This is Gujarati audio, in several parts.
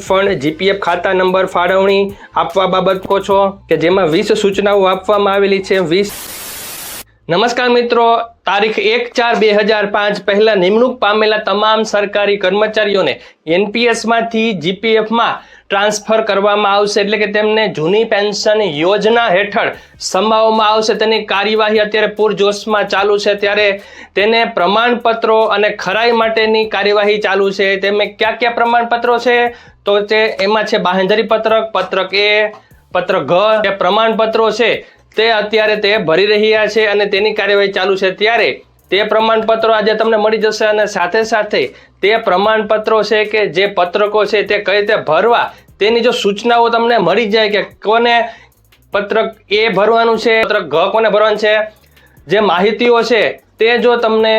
ફંડ જીપીએફ ખાતા નંબર ફાળવણી આપવા બાબત કહો છો કે જેમાં વીસ સૂચનાઓ આપવામાં આવેલી છે, વીસ નમસ્કાર મિત્રો, તારીખ એક ચાર બે હજાર પાંચ પહેલા નિમણૂક પામેલા તમામ સરકારી કર્મચારીઓને એનપીએસમાંથી જીપીએફમાં ટ્રાન્સફર કરવામાં આવશે એટલે કે તેમને જૂની પેન્શન યોજના હેઠળ સમાવવામાં આવશે. તેની કાર્યવાહી અત્યારે પૂરજોશમાં ચાલુ છે. ત્યારે તેને પ્રમાણપત્રો અને ખરાઈ માટેની કાર્યવાહી ચાલુ છે. તેમાં કયા કયા પ્રમાણપત્રો છે? તો તે એમાં છે બાહેંધરી પત્રક પત્રક એ પત્ર ઘ, જે પ્રમાણપત્રો છે તે અત્યારે તે ભરી રહ્યા છે અને તેની કાર્યવાહી ચાલુ છે. ત્યારે તે પ્રમાણપત્રો આજે તમને મળી જશે અને સાથે સાથે તે પ્રમાણપત્રો છે કે જે પત્રકો છે તે કઈ રીતે ભરવા તેની જો સૂચનાઓ તમને મળી જાય કે કોને પત્રક એ ભરવાનું છે, પત્રક ઘ કોને ભરવાનું છે, જે માહિતીઓ છે, તે જો તમને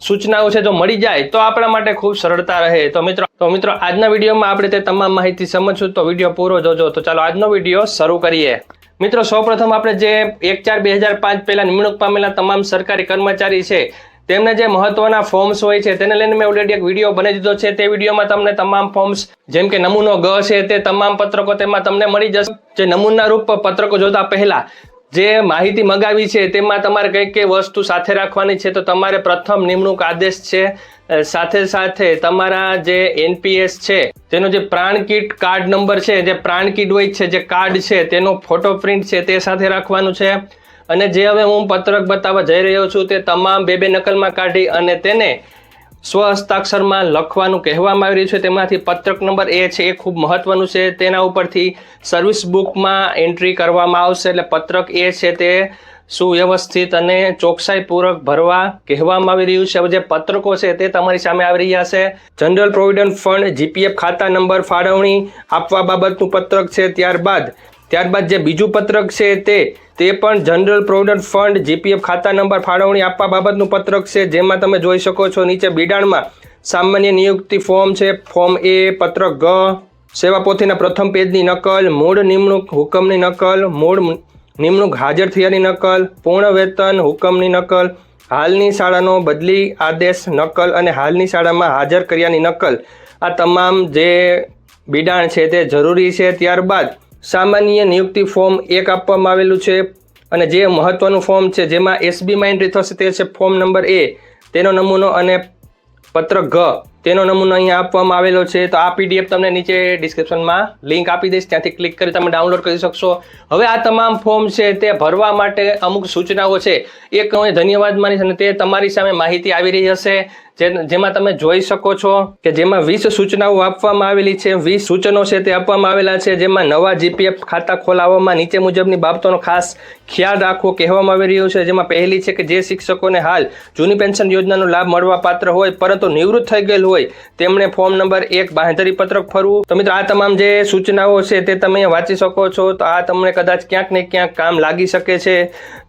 સૂચનાઓ છે જો મળી જાય, તો આપણા માટે ખૂબ સરળતા રહે. તો મિત્રો તો મિત્રો, આજના વિડીયોમાં આપણે તે તમામ માહિતી સમજશું. તો વીડિયો પૂરો જોજો. તો ચાલો, આજનો વીડિયો શરૂ કરીએ. મિત્રો, સૌપ્રથમ આપણે જે એક ચાર બે હજાર પાંચ પહેલા નિમણૂક પામેલા તમામ સરકારી કર્મચારી છે તેમને જે મહત્વના ફોર્મ્સ હોય છે, તેને લઈને મેં ઓલરેડી એક વીડિયો બનાવી દીધો છે. તે વિડીયોમાં તમને તમામ ફોર્મ્સ જેમ કે નમૂનો ગ છે, તે તમામ પત્રકો તેમાં તમને મળી જશે. જે નમૂના રૂપ પત્રકો જોતા પહેલા જે માહિતી મગાવી છે, તેમાં તમારે કઈ કઈ વસ્તુ સાથે રાખવાની છે, તો તમારે પ્રથમ નિમણૂક આદેશ છે. સાથે સાથે તમારા જે એનપીએસ છે, તેનો જે પ્રાણ કીટ કાર્ડ નંબર છે, જે પ્રાણ કીટ હોય છે, જે કાર્ડ છે, તેનો ફોટો પ્રિન્ટ છે, તે સાથે રાખવાનું છે. અને જે હવે હું પત્રક બતાવવા જઈ રહ્યો છું તે તમામ બે બે નકલમાં કાઢી અને તેને સ્વ હસ્તાક્ષરમાં લખવાનું કહેવામાં આવી રહ્યું છે. તેમાંથી પત્રક નંબર એ છે, એ ખૂબ મહત્વનું છે. તેના ઉપરથી સર્વિસ બુકમાં એન્ટ્રી કરવામાં આવશે એટલે પત્રક એ છે તે સુવ્યવસ્થિત અને ચોકસાઈપૂર્વક ભરવા કહેવામાં આવી રહ્યું છે. હવે જે પત્રકો છે તે તમારી સામે આવી રહ્યા છે. જનરલ પ્રોવિડન્ટ ફંડ, જીપીએફ ખાતા નંબર, ફાળવણી આપવા બાબતનું પત્રક છે. ત્યારબાદ ત્યારબાદ જે બીજું પત્રક છે તે તે પણ જનરલ પ્રોવિડન્ટ ફંડ જીપીએફ ખાતા નંબર ફાળવણી આપવા બાબતનું પત્રક છે, જેમાં તમે જોઈ શકો છો નીચે બિડાણમાં સામાન્ય નિયુક્તિ ફોર્મ છે, ફોર્મ એ, પત્રક ગ, સેવા પોથીના પ્રથમ પેજની નકલ, મૂળ નિમણૂક હુકમની નકલ, મૂળ નિમણૂક હાજર થયાની નકલ, પૂર્ણ વેતન હુકમની નકલ, હાલની શાળાનો બદલી આદેશ નકલ અને હાલની શાળામાં હાજર કર્યાની નકલ. આ તમામ જે બિડાણ છે તે જરૂરી છે. ત્યારબાદ સામાન્ય નિયુક્તિ ફોર્મ એક આપવામાં આવેલું છે અને જે મહત્વનું ફોર્મ છે, જેમાં એસબીમાં એન્ટ્રી થશે તે છે ફોર્મ નંબર એ તેનો નમૂનો અને પત્ર ઘ તેનો નમૂનો અહીંયા આપવામાં આવેલો છે. તો આ પીડીએફ તમને નીચે ડિસ્ક્રિપ્શનમાં લિંક આપી દઈશ. ત્યાંથી ક્લિક કરી તમે ડાઉનલોડ કરી શકશો. હવે આ તમામ ફોર્મ છે તે ભરવા માટે અમુક સૂચનાઓ છે. એક હું ધન્યવાદ માનીશ અને તે તમારી સામે માહિતી આવી રહી હશે. જેમાં તમે જોઈ શકો છો કે જેમાં વીસ સૂચનાઓ આપવામાં આવેલી છે. વીસ સૂચનો છે તે આપવામાં આવેલા છે. જેમાં નવા જીપીએફ ખાતા ખોલાવવામાં નીચે મુજબની બાબતોનો ખાસ ખ્યાલ રાખવો કહેવામાં આવી રહ્યું છે. જેમાં પહેલી છે કે જે શિક્ષકોને હાલ જૂની પેન્શન યોજનાનો લાભ મળવા પાત્ર હોય, પરંતુ નિવૃત્ત થઈ ગયેલ હોય, તેમણે ફોર્મ નંબર એક બાંધરી પત્રક ફરવું. તો મિત્રો, આ તમામ જે સૂચનાઓ છે તે તમે વાંચી શકો છો. તો આ તમને કદાચ ક્યાંક ને ક્યાંક કામ લાગી શકે છે.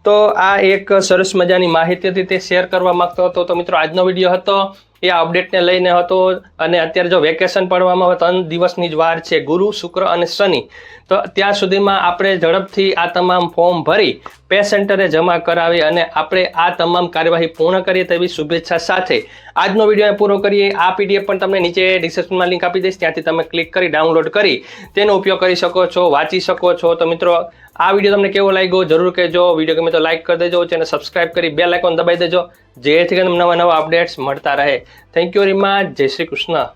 તો આ એક સરસ મજાની માહિતી હતી તે શેર કરવા માંગતો હતો. તો મિત્રો, આજનો વીડિયો હતો. એ અપડેટને લઈને હતો અને અત્યારે જો વેકેશન પડવામાં હવે ત્રણ દિવસની જ વાર છે, ગુરુ, શુક્ર અને શનિ. તો ત્યાં સુધીમાં આપણે ઝડપથી આ તમામ ફોર્મ ભરી પે સેન્ટરે જમા કરાવી અને આપણે આ તમામ કાર્યવાહી પૂર્ણ કરીએ તેવી શુભેચ્છા સાથે. આજનો વીડિયો પૂરો કરીએ. આ પીડીએફ પણ તમને નીચે ડિસ્ક્રિપ્શનમાં લિંક આપી દઈશ. ત્યાંથી તમે ક્લિક કરી ડાઉનલોડ કરી તેનો ઉપયોગ કરી શકો છો, વાંચી શકો છો. તો મિત્રો આ વીડિયો તમને કેવો લાગ્યો જરૂર કહેજો. વીડિયો ગમે તો લાઈક કરી દેજો ચેનલ સબસ્ક્રાઇબ કરી બે લાઇકોન દબાઈ દેજો જેથી કરીને નવા નવા અપડેટ્સ મળતા રહે. થેન્ક યુ વેરી મચ જય શ્રી કૃષ્ણ.